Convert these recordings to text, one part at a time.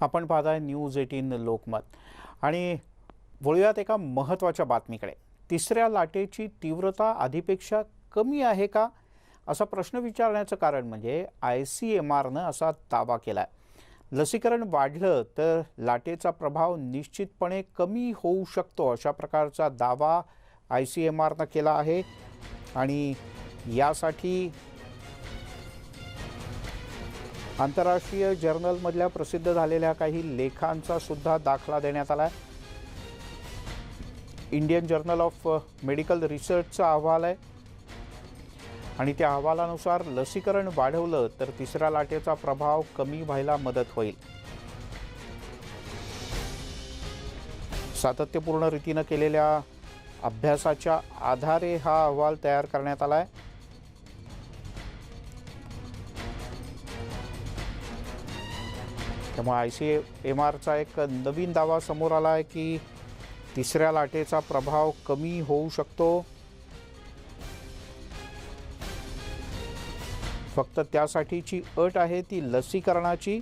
आपण पाहताय news eighteen Lokmat. आणि वळूयात एका महत्त्वाच्या बातमीकडे. तिसऱ्या लाटेची तीव्रता आधीपेक्षा कमी आहे का? असा प्रश्न विचारण्याचं कारण म्हणजे आय सी एम आरनं असा दावा केला आहे लसीकरण वाढलं तर लाटेचा प्रभाव निश्चितपणे कमी होऊ शकतो अशा प्रकारचा दावा आय सी एम आरनं केला आहे. आणि यासाठी आंतरराष्ट्रीय जर्नलमधल्या प्रसिद्ध झालेल्या काही लेखांचा सुद्धा दाखला देण्यात आला आहे. इंडियन जर्नल ऑफ मेडिकल रिसर्चचा अहवाल आहे. आणि त्या अहवालानुसार लसीकरण वाढवलं तर तिसऱ्या लाटेचा प्रभाव कमी व्हायला मदत होईल. सातत्यपूर्ण रीतीनं केलेल्या अभ्यासाच्या आधारे हा अहवाल तयार करण्यात आला आहे. त्यामुळे आय सी एम आरचा एक नवीन दावा समोर आला आहे की तिसऱ्या लाटेचा प्रभाव कमी होऊ शकतो. फक्त त्यासाठीची अट आहे ती लसीकरणाची.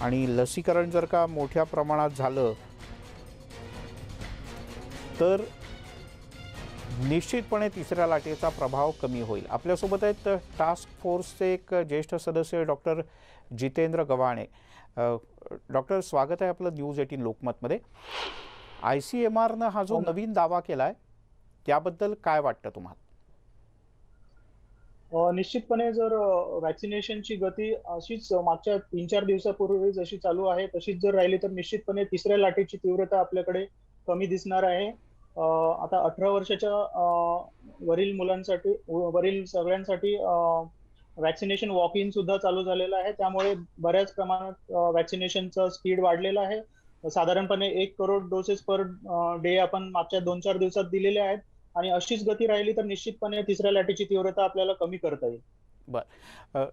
आणि लसीकरण जर का मोठ्या प्रमाणात झालं तर निश्चितपणे तिसऱ्या लाटेचा प्रभाव कमी होईल. आपल्यासोबत आहेत टास्क फोर्सचे एक ज्येष्ठ सदस्य डॉक्टर जितेंद्र गव्हाणे. डॉक्टर स्वागत आहे आपलं न्यूज एटीन लोकमतमध्ये. आय सी एम आरनं हा जो नवीन दावा केला आहे त्याबद्दल काय वाटतं तुम्हाला? निश्चितपणे जर वॅक्सिनेशनची गती अशीच मागच्या तीन चार दिवसापूर्वी जशी चालू आहे तशीच जर राहिली तर निश्चितपणे तिसऱ्या लाटेची तीव्रता आपल्याकडे कमी दिसणार आहे. आता अठरा वर्षाच्या वरील मुलांसाठी वरील सगळ्यांसाठी वॅक्सिनेशन वॉक इन सुद्धा चालू झालेलं आहे. त्यामुळे बऱ्याच प्रमाणात वॅक्सिनेशनचं स्पीड वाढलेलं आहे. साधारणपणे एक करोड डोसेस पर डे आपण मागच्या दोन चार दिवसात दिलेले आहेत. आणि अशीच गती राहिली तर निश्चितपणे तिसऱ्या लाटेची तीव्रता आपल्याला कमी करता येईल. बर.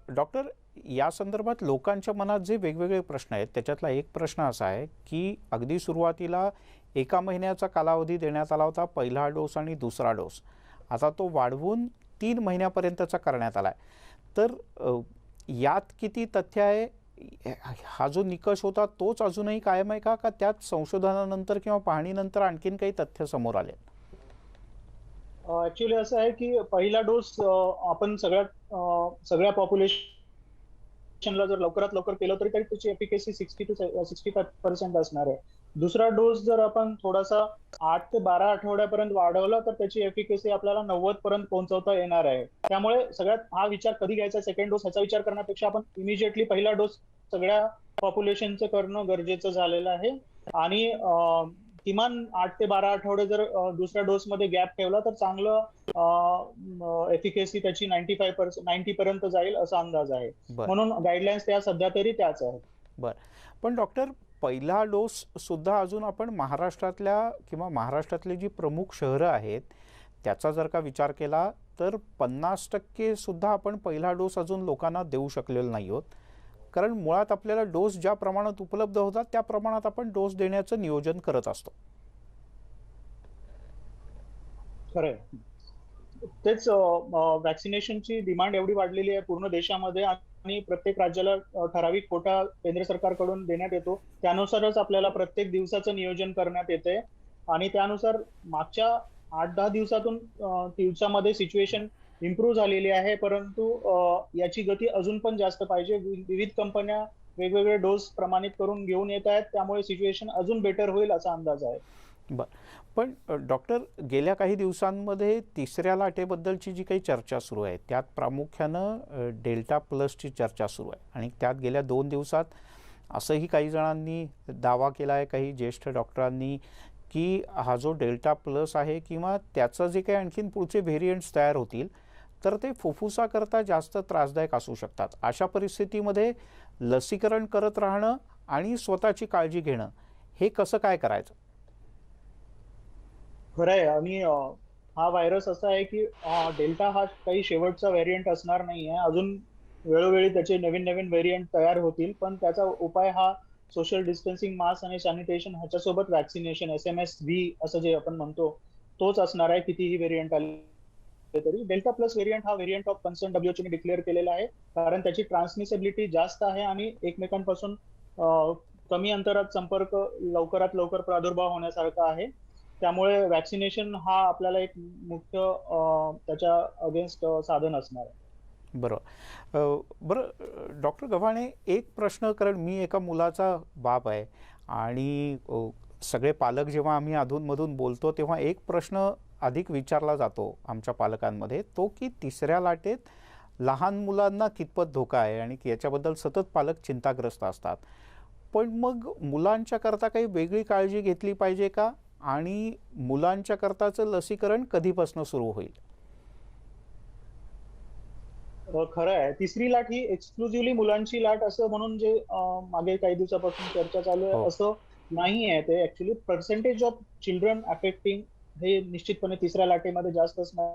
डॉक्टर या संदर्भात लोकांच्या मनात जे वेगवेगळे प्रश्न आहेत त्याच्यातला एक प्रश्न असा आहे की अगदी सुरुवातीला एका महिन्याचा कालावधी देण्यात आला होता पहिला डोस आणि दुसरा डोस आता तो वाढवून तीन महिन्यापर्यंतचा करण्यात आला आहे तर यात किती तथ्य आहे? हा जो निकष होता तोच अजूनही कायम आहे का? का त्यात संशोधनानंतर किंवा पाहणीनंतर आणखीन काही तथ्य समोर आले? ऍक्च्युली असं आहे की पहिला डोस आपण सगळ्या सगळ्या पॉप्युलेशनला जर लवकरात लवकर केलं तरी तरी त्याची efficacy sixty two sixty five percent असणार आहे. दुसरा डोस जर आपण थोडासा आठ ते बारा आठवड्यापर्यंत वाढवला तर त्याची एफिकेसी आपल्याला नव्वद पर्यंत पोहोचवता येणार आहे. त्यामुळे सगळ्यात हा विचार कधी घ्यायचा सेकंड डोस ह्याचा विचार करण्यापेक्षा आपण इमिजिएटली पहिला डोस सगळ्या पॉप्युलेशनचं करणं गरजेचं झालेलं आहे. आणि किमान आठ ते बारा आठवडे जर दुसऱ्या डोस मध्ये गॅप ठेवला तर चांगलं एफिकेसी त्याची नाईन्टी फाय पर्सेंट नाईन्टी पर्यंत जाईल असा अंदाज आहे. बरं. म्हणून गाईडलाईन्स त्या सध्या तरी त्याच आहेत. पण डॉक्टर पहिला डोस सुद्धा अजून आपण महाराष्ट्रातल्या किंवा महाराष्ट्रातली जी प्रमुख शहरं आहेत त्याचा जर का विचार केला तर पन्नास टक्के सुद्धा आपण पहिला डोस अजून लोकांना देऊ शकलेलो नाही आहोत. कारण मुळात आपल्याला डोस ज्या प्रमाणात उपलब्ध होतात त्या प्रमाणात आपण डोस देण्याचं नियोजन करत असतो. खरंय. तेच वॅक्सिनेशनची डिमांड एवढी वाढलेली आहे पूर्ण देशामध्ये आणि प्रत्येक राज्याला ठराविक कोटा केंद्र सरकारकडून देण्यात येतो. त्यानुसारच आपल्याला प्रत्येक दिवसाचं नियोजन करण्यात येते आणि त्यानुसार मागच्या आठ दहा दिवसातून दिवसामध्ये सिच्युएशन इम्प्रूव्ह झालेली आहे. परंतु याची गती अजून पण जास्त पाहिजे. वि- विविध कंपन्या वेगवेगळे डोस प्रमाणित करून घेऊन येत आहेत. त्यामुळे सिच्युएशन अजून बेटर होईल असा अंदाज आहे. बरं. पण डॉक्टर गेल्या काही दिवसांमध्ये तिसऱ्या लाटेबद्दलची जी काही चर्चा सुरू आहे त्यात प्रामुख्यानं डेल्टा प्लसची चर्चा सुरू आहे. आणि त्यात गेल्या दोन दिवसात असंही काही जणांनी दावा केला आहे काही ज्येष्ठ डॉक्टरांनी की हा जो डेल्टा प्लस आहे किंवा त्याचं जे काही आणखीन पुढचे व्हेरियंट्स तयार होतील तर ते फुफ्फुसाकरता जास्त त्रासदायक असू शकतात. अशा परिस्थितीमध्ये लसीकरण करत राहणं आणि स्वतःची काळजी घेणं हे कसं काय करायचं? खरंय. आणि हा व्हायरस असा आहे की डेल्टा हा काही शेवटचा व्हेरियंट असणार नाही आहे अजून वेळोवेळी त्याचे नवीन नवीन व्हेरियंट तयार होतील. पण त्याचा उपाय हा सोशल डिस्टन्सिंग मास्क आणि सॅनिटेशन ह्याच्यासोबत vaccination S M S V असं जे आपण म्हणतो तोच असणार आहे. कितीही व्हेरियंट आले तरी. डेल्टा प्लस व्हेरियंट हा व्हेरियंट ऑफ कन्सर्न डब्ल्यूएचओने डिक्लेअर केलेला आहे. कारण त्याची ट्रान्समिसेबिलिटी जास्त आहे आणि एकमेकांपासून कमी अंतरात संपर्क लवकरात लवकर प्रादुर्भाव होण्यासारखा आहे. त्यामुळे वॅक्सिनेशन हा आपल्याला एक मुख्य त्याच्या अगेन्स्ट साधन असणार आहे. बरोबर. बरं डॉक्टर गव्हाणे एक प्रश्न कारण मी एका मुलाचा बाप आहे आणि सगळे पालक जेव्हा आम्ही अधूनमधून बोलतो तेव्हा एक प्रश्न अधिक विचारला जातो आमच्या पालकांमध्ये तो की तिसऱ्या लाटेत लहान मुलांना कितपत धोका आहे आणि की याच्याबद्दल सतत पालक चिंताग्रस्त असतात. पण मग मुलांच्या करता काही वेगळी काळजी घेतली पाहिजे का? आणि मुलांच्या करताचं लसीकरण कधीपासून सुरू होईल? खरं आहे. तिसरी लाट ही एक्सक्लुझिव्हली मुलांची लाट असं म्हणून जे मागे काही दिवसापासून चर्चा चालू आहे हो. असं नाही आहे ते. Actually percentage of children affecting हे निश्चितपणे तिसऱ्या लाटेमध्ये जास्त असणार.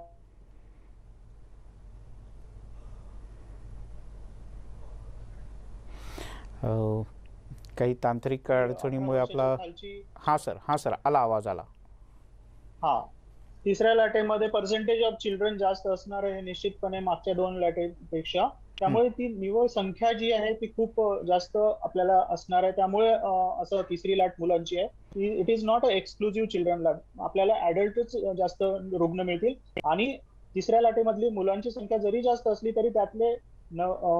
अ, काही तांत्रिक अडचणीमुळे आपला हां सर हां सर आला आवाज आला. हा. तिसऱ्या लाटेमध्ये पर्सेंटेज ऑफ चिल्ड्रन जास्त असणार आहे निश्चितपणे मागच्या दोन लाटेपेक्षा. त्यामुळे ती निव्वळ संख्या जी आहे ती खूप जास्त आपल्याला असणार आहे. त्यामुळे असं तिसरी लाट मुलांची आहे. It is not a exclusive children लाट. आपल्याला ऍडल्टच जास्त रुग्ण मिळतील. आणि तिसऱ्या लाटेमधली मुलांची संख्या जरी जास्त असली तरी त्यातले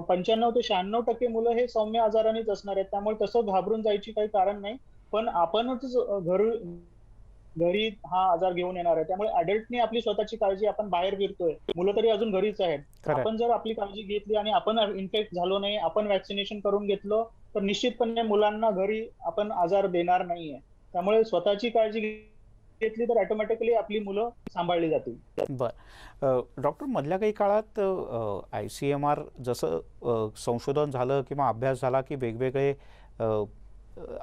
पंच्याण्णव ते शहाण्णव टक्के मुलं हे सौम्य आजारानेच असणार आहेत. त्यामुळे तसं घाबरून जायची काही कारण नाही. पण आपणच घर घरी हा आजार घेऊन येणार आहे. त्यामुळे अडल्टनी आपली स्वतःची काळजी आपण बाहेर फिरतोय. मुलं तरी अजून घरीच आहेत. आपण जर आपली काळजी घेतली आणि आपण इन्फेक्ट झालो नाही आपण वॅक्सिनेशन करून घेतलं तर निश्चितपणे मुलांना घरी आपण आजार देणार नाहीये. त्यामुळे स्वतःची काळजी घेतली तर ऑटोमॅटिकली आपली मुलं सांभाळली जातील. बर. डॉक्टर मधल्या काही काळात आय सी एम आर जसं संशोधन झालं किंवा अभ्यास झाला की वेगवेगळे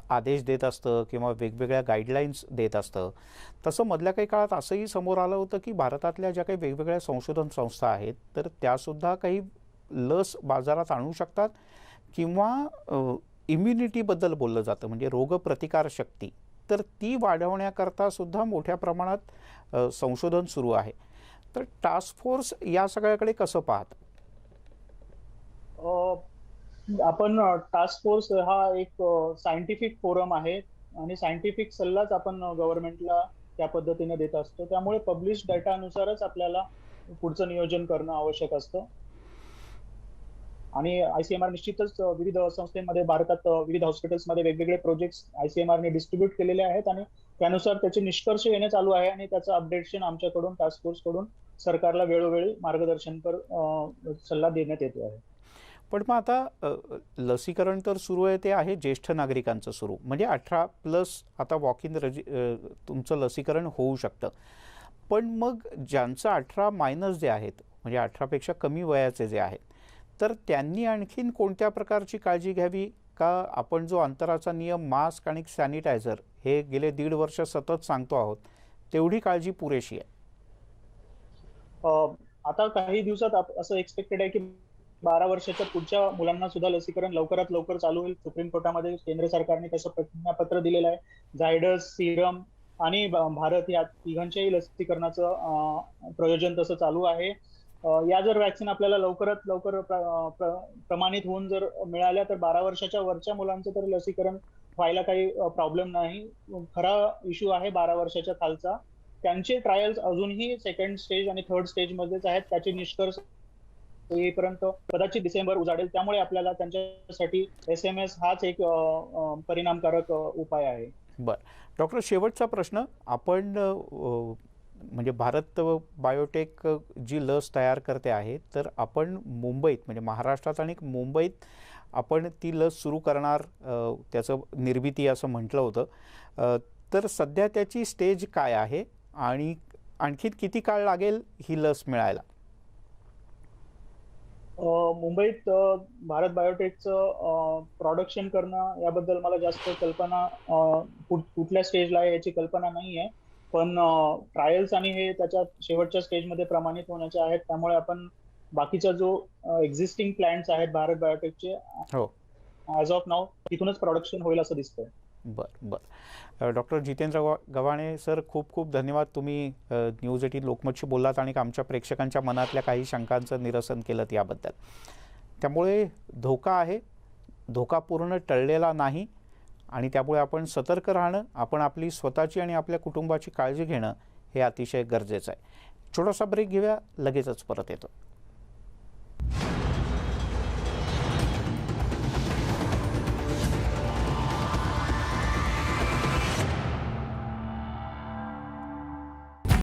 आदेश देत असतं किंवा वेगवेगळ्या गाईडलाईन्स देत असतं तसं मधल्या काही काळात असंही समोर आलं होतं की भारतातल्या ज्या काही वेगवेगळ्या संशोधन संस्था आहेत तर त्यासुद्धा काही लस बाजारात आणू शकतात किंवा इम्युनिटीबद्दल बोललं जातं म्हणजे रोगप्रतिकारशक्ती. तर ती वाढवण्याकरता सुद्धा मोठ्या प्रमाणात संशोधन सुरू आहे. तर टास्क फोर्स या सगळ्याकडे कसं पाहत? आपण टास्क फोर्स हा एक सायंटिफिक फोरम आहे आणि सायंटिफिक सल्लाच आपण गव्हर्नमेंटला त्या पद्धतीने देत असतो. त्यामुळे पब्लिश डेटानुसारच आपल्याला पुढचं नियोजन करणं आवश्यक असतं. आणि आयसीएमआर निश्चितच विविध संस्थेमध्ये भारतात विविध हॉस्पिटल्समध्ये वेगवेगळे प्रोजेक्ट्स आयसीएमआरने डिस्ट्रीब्यूट केलेले आहेत आणि त्यानुसार त्याचे निष्कर्ष येणे चालू आहे आणि त्याचं अपडेशन आमच्याकडून टास्क फोर्सकडून सरकारला वेळोवेळी मार्गदर्शनपर सल्ला देण्यात येतो आहे. पण मग आता लसीकरण तर सुरू आहे ते आहे ज्येष्ठ नागरिकांचं सुरू. म्हणजे अठरा प्लस आता वॉक इन रजि तुमचं लसीकरण होऊ शकतं. पण मग ज्यांचं अठरा मायनस जे आहेत म्हणजे अठरापेक्षा कमी वयाचे जे आहेत तर त्यांनी आणखीन कोणत्या प्रकारची काळजी घ्यावी? का आपण जो अंतराचा नियम मास्क आणि सॅनिटायझर हे गेले दीड वर्ष सतत सांगतो आहोत तेवढी काळजी पुरेशी आहे? आता काही दिवसात असं एक्सपेक्टेड आहे की बारा वर्षाच्या पुढच्या मुलांना सुद्धा लसीकरण लवकरात लवकर चालू होईल. सुप्रीम कोर्टामध्ये केंद्र सरकारने तसं प्रतिज्ञापत्र दिलेलं आहे. झायडस सिरम आणि भारत या तिघांच्याही लसीकरणाचं प्रयोजन तसं चालू आहे. या जर वॅक्सिन आपल्याला लवकरात लवकर प्रमाणित होऊन जर मिळाल्या तर बारा वर्षाच्या वरच्या मुलांचं तर लसीकरण व्हायला काही प्रॉब्लेम नाही. खरा इश्यू आहे बारा वर्षाच्या खालचा. त्यांचे ट्रायल्स अजूनही सेकंड स्टेज आणि थर्ड स्टेज मध्येच आहेत. त्याचे निष्कर्ष येईपर्यंत कदाचित डिसेंबर उजाडेल. त्यामुळे आपल्याला त्यांच्यासाठी एस एम एस हाच एक परिणामकारक उपाय आहे. बर. डॉक्टर शेवटचा प्रश्न. आपण म्हणजे भारत बायोटेक जी लस तयार करते आहे तर आपण मुंबईत म्हणजे महाराष्ट्रात आणि मुंबईत आपण ती लस सुरू करणार त्याचं निर्मिती असं म्हटलं होतं. तर सध्या त्याची स्टेज काय आहे आणि आणखी किती काळ लागेल ही लस मिळायला? मुंबईत भारत बायोटेकचं प्रोडक्शन करणं याबद्दल मला जास्त कल्पना कुठल्या स्टेजला आहे याची कल्पना नाही आहे पण ट्रायल्स आणि हे त्याच्या शेवटच्या स्टेजमध्ये प्रमाणित होण्याचे आहेत. त्यामुळे आपण बाकीचा जो एक्झिस्टिंग प्लॅन्स आहेत भारत बायोटेकचे हो. ऍज ऑफ नाव तिथूनच प्रोडक्शन होईल असं दिसतंय. बरं बरं. डॉक्टर जितेंद्र गवा- गव्हाणे सर खूप खूप धन्यवाद तुम्ही न्यूज एटीन लोकमतशी बोललात आणि आमच्या प्रेक्षकांच्या मनातल्या काही शंकांचं निरसन केलं याबद्दल. त्यामुळे धोका आहे. धोका पूर्ण टळलेला नाही. आणि त्यामुळे आपण सतर्क राहणं आपण आपली स्वतःची आणि आपल्या कुटुंबाची काळजी घेणं हे अतिशय गरजेचं आहे. छोटासा ब्रेक घेऊया लगेचच परत येतो.